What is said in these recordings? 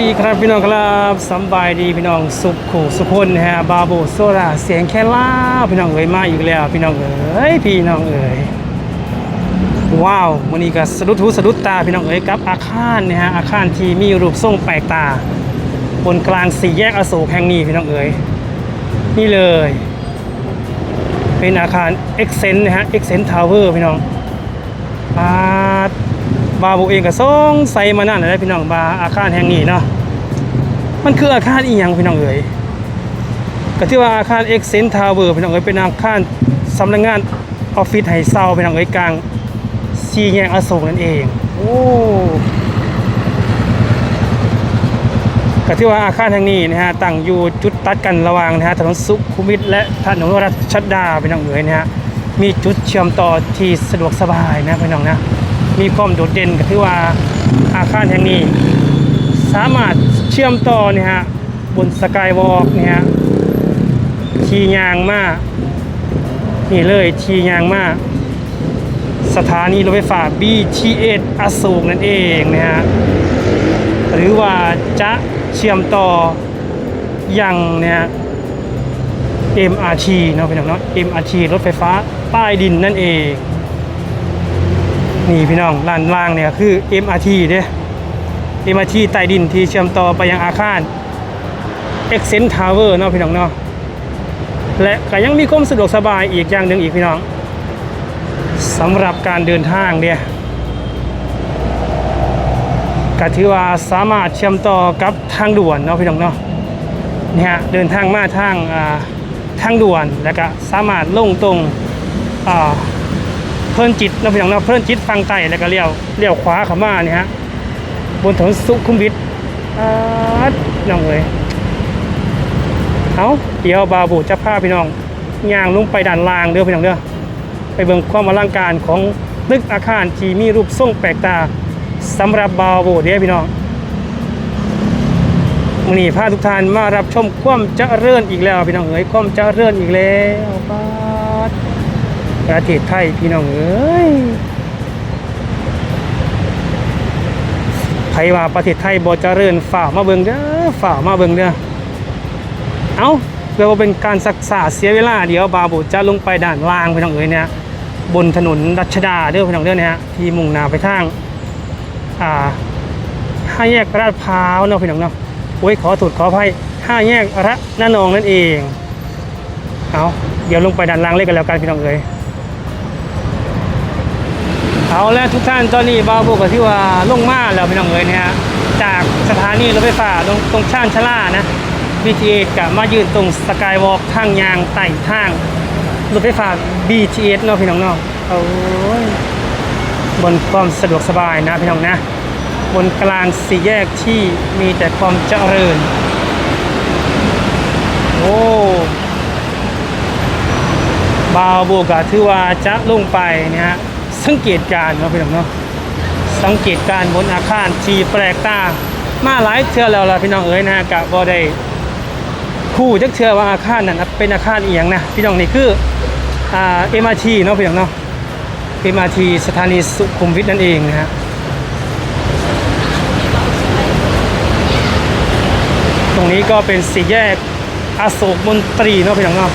ดีครับพี่น้องครับสบายดีพี่น้องสุขขู่สุขคนนะฮะบาโบโซราเสียงแค่ล่าพี่น้องเอ๋ยมาอีกแล้ว พี่น้องเอ๋ยพี่น้องเอ๋ยว้าววันนี้ก็สะดุดหูสะดุดตาพี่น้องเอ๋ยกับอาคารนะฮะอาคารที่มีรูปทรงแปลกตา บนกลางสี่แยกอโศกแห่งนี้พี่น้องเอ๋ยนี่เลย เป็นอาคาร e x c e n นนะฮะ e x c e n Tower พี่น้องปาบาบูเองก็สงสัยมานานแล้วพี่น้องบาอาคารแห่งนี้เนาะ มันคืออาคารอีหยังพี่น้องเอ๋ยก็ที่ว่าอาคารเอ็กเซนทาวเวอร์พี่น้องเอ๋ยเป็นอาคารสำนักงานออฟฟิศไฮเซาพี่น้องเอ๋ยกลางสี่แยกอโศกนั่นเองโอ้ก็ที่ว่าอาคารแห่งนี้นะฮะตั้งอยู่จุดตัดกันระหว่างนะฮะถนนสุขุมวิทและถนนรัชดาพี่น้องเอ๋ยนะฮะมีจุดเชื่อมต่อที่สะดวกสบายนะพี่น้องนะมีความโดดเด่นก็คือว่าอาคารแห่งนี้ สามารถเชื่อมต่อเนี่ยฮะบนสกายวอล์กเนี่ยฮะทียางมานี่เลยทียางมาสถานีรถไฟฟ้า BTS อโศกนั่นเองนะฮะหรือว่าจะเชื่อมต่อยังเนี่ย MRT เนาะพี่น้องเนาะ MRT รถไฟฟ้าใต้ดินนั่นเอง นี่พี่น้องลานล่างเนี่ยคือ MRT เด้ MRT ใต้ดินที่เชื่อมต่อไปยังอาคาร e x c e n Tower เนาะพี่น้องเนาะและก็ยังมีความสะดวกสบายอีกอย่างหนึ่งอีกพี่น้องสำหรับการเดินทางเนี่ยก็ถือว่าสามารถเชื่อมต่อกับทางด่วนเนาะพี่น้องเนาะเนี่ยฮะเดินทางมาทางอ่าทางด่วนแล้วก็สามารถลงตรงอ่าเพลินจิตเราไปอย่างเราเพลินจิตฟังไต่แล้วก็เลี้ยวเลี้ยวขวาเข้ามาเนี่ยฮะ บนถนนสุขุมวิทอ่าดน้องเลยเอาเดี๋ยวบาบูจะพาพี่น้องย่างลงไปด้านล่างเด้อพี่น้องเด้อไปเบิ่งความอลังการของตึกอาคารที่มีรูปทรงแปลกตาสำหรับบาบูเด้อพี่น้องวันนี้พาทุกท่านมารับชมความเจริญอีกแล้ว พี่น้องเอ๋ยความเจริญอีกแล้วปาดประเทศไทยพี่น้องเอ้ย ผว่าประเทศไทยบ่เจริญฝ่ามาเบิ่งเด้อฝ่ามาเบิ่งเด้อเอาเพื่อว่าเป็นการศึกษาเสียเวลาเดี๋ยวบาบุจะลงไปด่านล่างพี่น้องเอ้ยเนี่ยบนถนนรัชดาเด้อพี่น้องเด้อเนี่ยที่มุ่งหน้าไปทางอ่าห้าแยกราดพร้าวเนาะพี่น้องเนาะโอ้ยขอถูดขออภัยห้าแยกระนานองนั่นเองเอาเดี๋ยวลงไปด้านล่างเลยกันแล้วกันพี่น้องเอ้ย เอาแล้วทุกท่านตอนนี้บาวโบก็ที่ว่าลงมาแล้วพี่น้องเอ๋ยเนี่ยฮะจากสถานีรถไฟฟ้าตรงตรงชานชลานะ BTS กับมายืนตรงสกายวอล์กทางยางไต่ทางรถไฟฟ้า BTS เนาะพี่น้องเนาะโอ้ยบนความสะดวกสบายนะพี่น้องนะ บนกลางสี่แยกที่มีแต่ความเจริญ โอ้บาวโบกะถือว่าจะลงไปเนี่ยฮะ สังเกตการเนาะพี่น้องเนาะสังเกตการบนอาคารที่แปลกตามาหลายเทื่อแล้วล่ะพี่น้องเอ๋ยนะกะบ่ได้คู่จักเทื่อว่าอาคารนั้นนะเป็นอาคารเอียงนะพี่น้องนี่คืออ่า MRT เนาะพี่น้องเนาะ MRT สถานีสุขุมวิทนั่นเองนะฮะตรงนี้ก็เป็นสี่แยกอโศกมนตรีเนาะพี่น้องเนาะ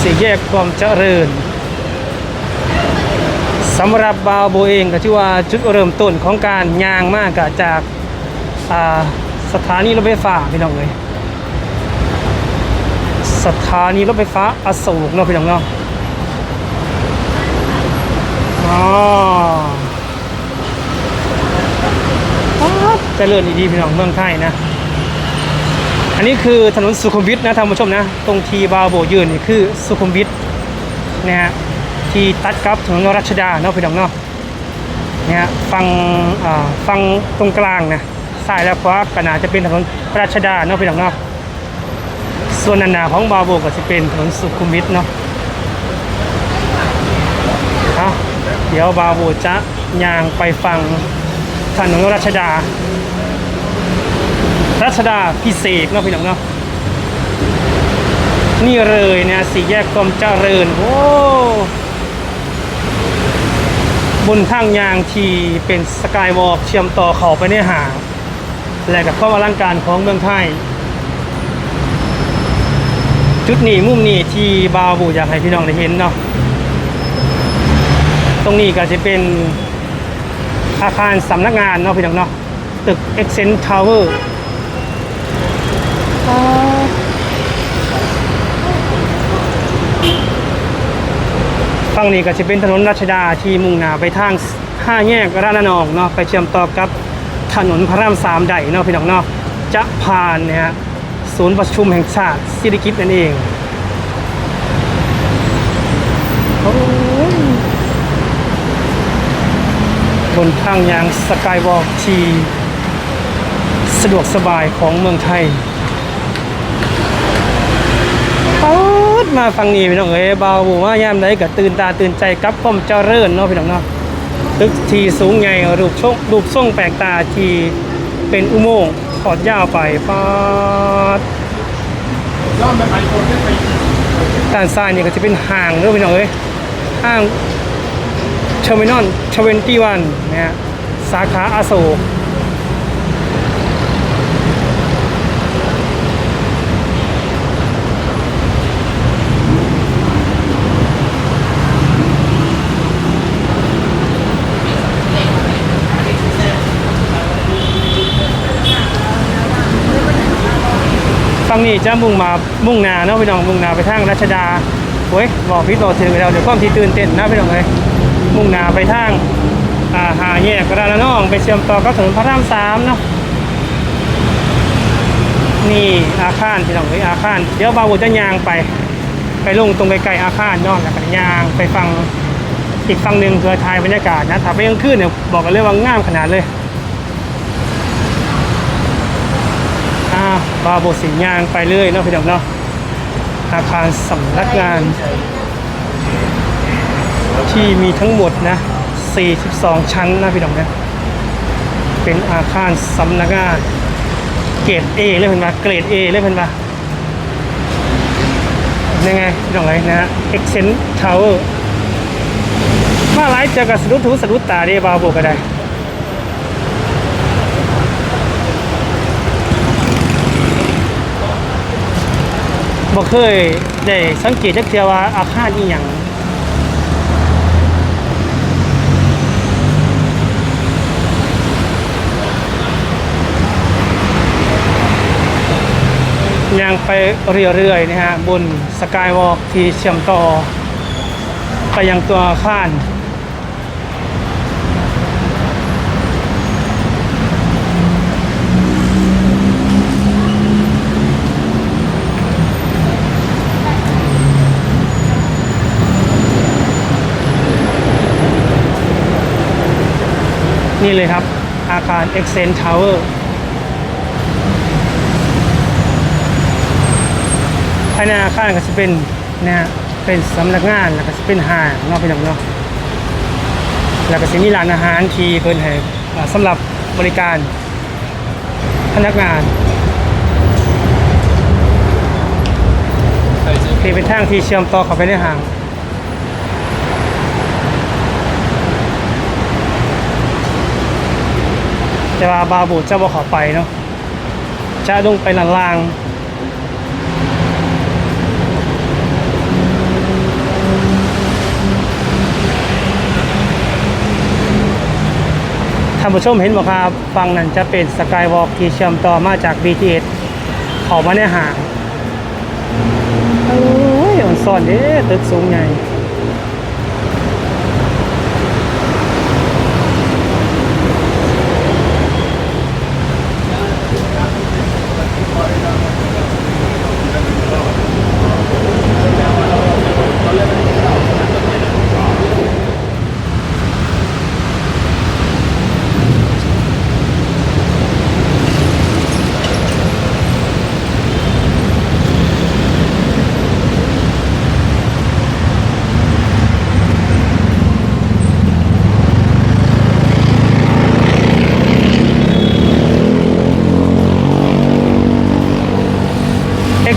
สี่แยกความเจริญ สำหรับบาวโบเองก็ชื่อว่าจุดเริ่มต้นของการยางมากกจากาสถานีรถไฟฟ้าพี่น้องเลยสถานีรถไฟฟ้าอโศกเนาะพี่น้องเนาะอ๋อเจริญอีดีพี่น้องเมืองไทยนะ อันนี้คือถนนสุขุมวิทนะท่านผู้ชมนะ ตรงทีบาวโบยืนนี่คือสุขุมวิทนะฮะ ที่ตัดกับถนนรัชดาเนาะพี่น้องเนาะเนี่ยฮะฝั่งอ่าฝั่งตรงกลางนะซ้ายและขวาก็น่าจะเป็นถนนรัชดาเนาะพี่น้องเนาะส่วนนันนาของบาโบก็จะเป็นถนนสุขุมวิทเนาะเดี๋ยวบาโบจะย่างไปฝั่งถนนรัชดา รัชดาพิเศษเนาะพี่น้องเนาะนี่เลยเนี่ยสี่แยกความเจริญโอ้ บนทางยางที่เป็นสกายวอล์กเชื่อมต่อเขาไปในหางและกับความอลังการของเมืองไทย จุดนี้มุมนี้ที่บาวบูอยากให้พี่น้องได้เห็นเนาะตรงนี้ก็จะเป็นอาคารสำนักงานเนาะพี่น้องเนาะตึก Accent Tower ฝั่ งนี้ก็จะเป็นถนนรัชดาที่มุ่งหน้าไปทางห้าแยกราชนองเนาะไปเชื่อมต่อกับถนนพระรามสามใดเนาะพี่น้องเนาะจะผ่านเนี่ยฮะศูนย์ประชุมแห่งชาติสิริกิตนั่นเองบนทางยางสกายวอล์กที่สะดวกสบายของเมืองไทย ป๊ด มาฟังนี่พี่น้องเอ้ยเบาบูว่ายามใดก็ตื่นตาตื่นใจกับความเจริญเนาะพี่น้องเนาะตึกที่สูงใหญ่รูปทรงรูปทรงแปลกตาที่เป็นอุโมงค์ทอดยาวไปป๊าดด้านซ้ายนี่ก็จะเป็นห้างเด้อพี่น้องเอ้ยห้างเทอร์มินอลทเวนตี้วันนะฮะสาขาอโศก นี้จะมุ่งมามุ่งนาเนาะพี่น้องมุ่งนาไปทางรัชดาโอ้ยบอกพี่บอถึงไปแล้วเดี๋ยวความที่ตื่นเต้นนะพี่น้องเลยมุ่งนาไปทางอ่าหาแยกระดาชน้องไปเชื่อมต่อกับถนนพระรามสามเนาะนี่อาคารพี่น้องเอ้ยอาคารเดี๋ยวบาวจะยางไป ไปลงตรงไกลๆอาคารนาะแล้วก็ยางไปฟังอีกฝั่งหนึ่งเพื่อถ่ายบรรยากาศนะถ้าไปกลางคืนเนี่ยบอกกันเลยว่างามขนาดเลย อ่า บาโบสิงยางไปเรื่อยเนาะพี่น้องเนาะอาคารสำนักงาน ที่มีทั้งหมดนะ 42 ชั้นนะพี่น้องนะเป็นอาคารสำนักงาน เกรด A เลยเพิ่นมาเกรด A เลยเพิ่นมายังไงพี่น้องเลยนะฮะ Accent Tower มาไลฟ์เจอกับสะดุดหูสะดุดตาเด้บาโบก็ได้ บ่เคยได้สังเกตจักเทื่อว่าอาคารอีหยังยังไปเรื่อยๆนะฮะบนสกายวอล์กที่เชื่อมต่อ ไปยังตัวอาคาร นี่เลยครับ อาคาร Accent Tower ภายในอาคารก็จะเป็นนะฮะเป็นสำนักงานแล้วก็จะเป็นห้างนอกไปหน่อยเนาะแล้วก็จะมีร้านอาหารที่เพิ่นให้อ่าสำหรับบริการพนักงานนี่เป็นทางที่เชื่อมต่อเข้าไปในห้าง แต่ว่าบาบูจะบ่ขอไปเนาะจะลงไปลันล่างท่านผู้ชมเห็นบ่ครับฝั่งนั้นจะเป็นสกายวอล์กที่เชื่อมต่อมาจาก BTS เข้ามาในห้างโอ้ยอ่อนซ่อนเด้ตึกสูงใหญ่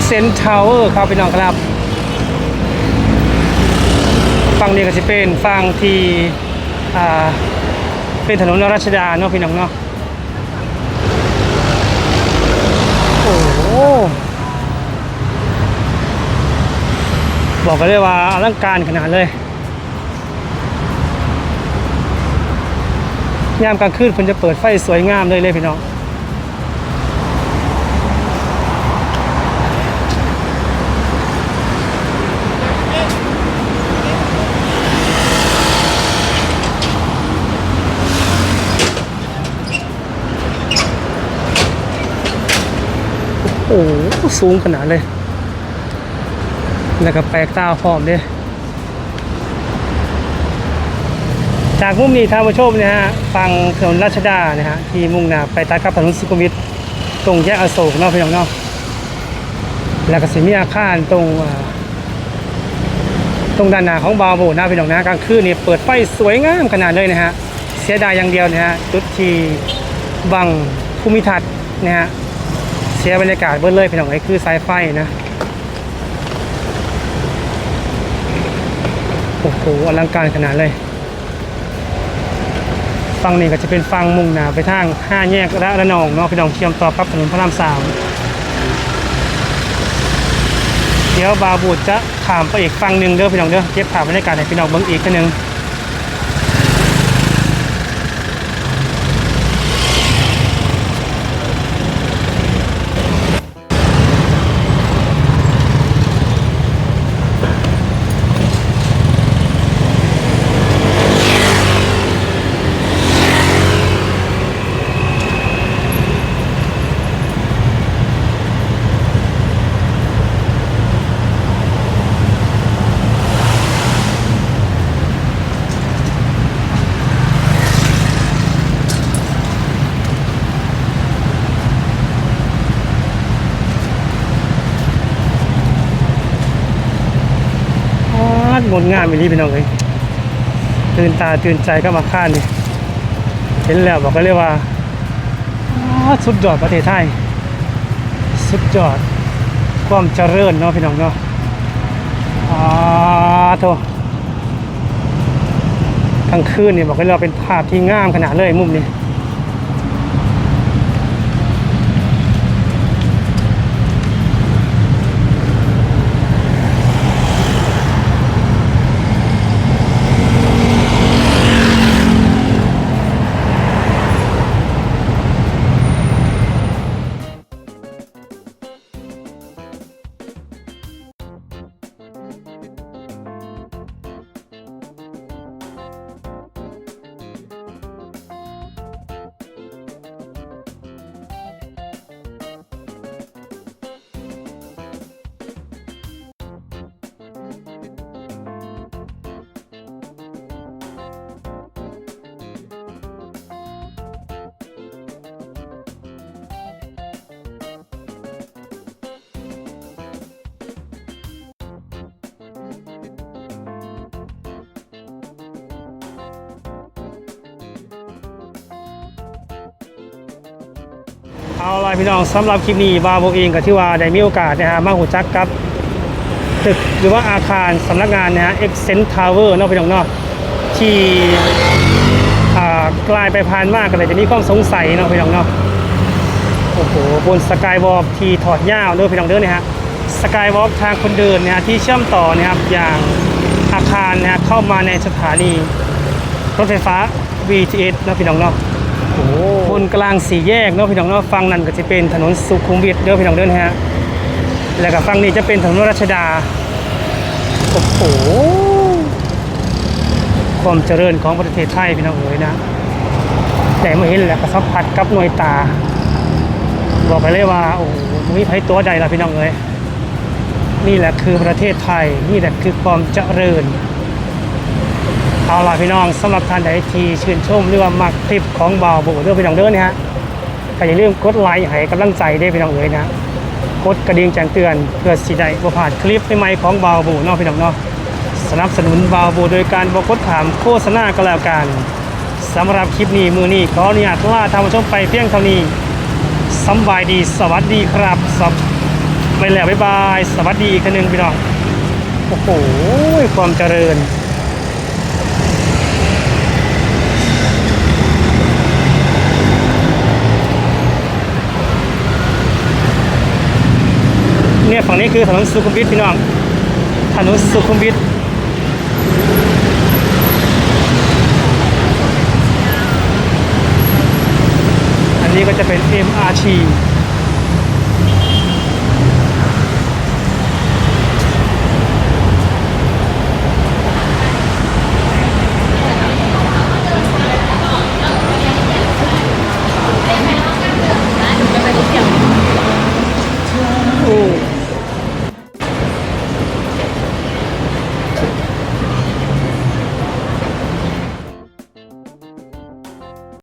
Accent Tower ครับพี่น้องครับฝั่งนี้ก็จะเป็นฝั่งที่เป็นถนนรัชดาเนาะพี่น้องเนาะบอกกันเลยว่าอลังการขนาดเลยยามกลางคืนเพิ่นจะเปิดไฟสวยงามเลยเลยพี่น้อง สูงขนาดเลย แล้วก็แปลกตาพร้อมเด้จากมุมนี้ทานผู้ชมนะฮะฟังถนนราชดานะฮะที่มุ่งหน้าไปตัดกับถนนสุขุมวิทตรงแยกอโศกเนาะพี่น้องเนาะแล้วก็สิมีอาคารตรงตรงด้านหน้าของบาโบนะพี่น้องนะกลางคืนนี่เปิดไฟสวยงามขนาดเลยนะฮะเสียดายอย่างเดียวนะฮะจุดที่บังภูมิทัศน์นะฮะ เสียบรรยากาศเบิ้เลยพี่น้องไอ้คือสายไฟนะ โอ้โหอลังการขนาดเลยฝั่งนี้ก็จะเป็นฝั่งมุ่งหนาไปทางห้าแยกและระนองเนาะพี่น้องเชื่อมต่อกับถนนพระรามสามเดี๋ยวบาบูดจะขามไปอีกฝั่งหนึ่งเด้อพี่น้องเด้อเก็บภาพบรรยากาศให้พี่น้องเบิ่งอีกทีหนึงอ๋อ งามอีหลีพี่น้องเอ้ยตื่นตาตื่นใจก็มาข้านนี่เห็นแล้วบอกก็เรียกว่าสุดยอดประเทศไทย สุดยอดความเจริญเนาะพี่น้องเนาะอ่าโถกลางคืนนี่บอกให้เราเป็นภาพที่งามขนาดเลยมุมนี้ เอาล่ะพี่น้องสำหรับคลิปนี้บาโบเองก็ที่ว่าได้มีโอกาสนะฮะมาหูจักกับตึกหรือว่าอาคารสำนักงานนะฮะ Excent Tower เนาะพี่น้องเนาะที่อ่ากลายไปผ่านมากก็เลยจะมีความสงสัยเนาะพี่น้องเนาะโอ้โหบนสกายวอล์กที่ถอดยาวเด้อพี่น้องเด้อเนี่ยฮะสกายวอล์กทางคนเดินเนี่ยฮะที่เชื่อมต่อนะครับอย่างอาคารนะฮะเข้ามาในสถานีรถไฟฟ้า BTS เนะพี่น้องเนาะ บนกลางสี่แยกเนาะพี่น้องเนาะฝั่งนั้นก็จะเป็นถนนสุขุมวิทเด้อพี่น้องเด้อนะฮะแล้วก็ฝั่งนี้จะเป็นถนนรัชดาโอ้โหความเจริญของประเทศไทยพี่น้องเอ๋ยนะแต่มาเห็นแล้วก็สัมผัสกับหน่วยตา บอกไปเลยว่าโอ้โหบ่มีไผตัวใดล่ะพี่น้องเอ๋ยนี่แหละคือประเทศไทยนี่แหละคือความเจริญ เอาล่ะพี่น้องสำหรับท่านใดที่ชื่นชมหรือว่ามักคลิปของบ่าวโบเรื่องพี่น้องเด้อนะฮะก็อย่าลืมกดไลค์ให้กำลังใจได้พี่น้องเอ๋ยนะกดกระดิ่งแจ้งเตือนเพื่อสิได้บ่พลาดคลิปใหม่ๆของบ่าวโบเนาะพี่น้องเนาะสนับสนุนบ่าวโบโดยการบ่กดถามโฆษณาก็แล้วกันสำหรับคลิปนี้มือนี้ขออนุญาตลาท่านผู้ชมไปเพียงเท่านี้สบายดีสวัสดีครับสบไปแล้วบ๊ายบาย สวัสดีอีกทีหนึงพี่น้องโอ้โหความเจริญ เนี่ยฝั่งนี้คือถนนสุขุมวิทพี่น้อง ถนนสุขุมวิทอันนี้ก็จะเป็น MRT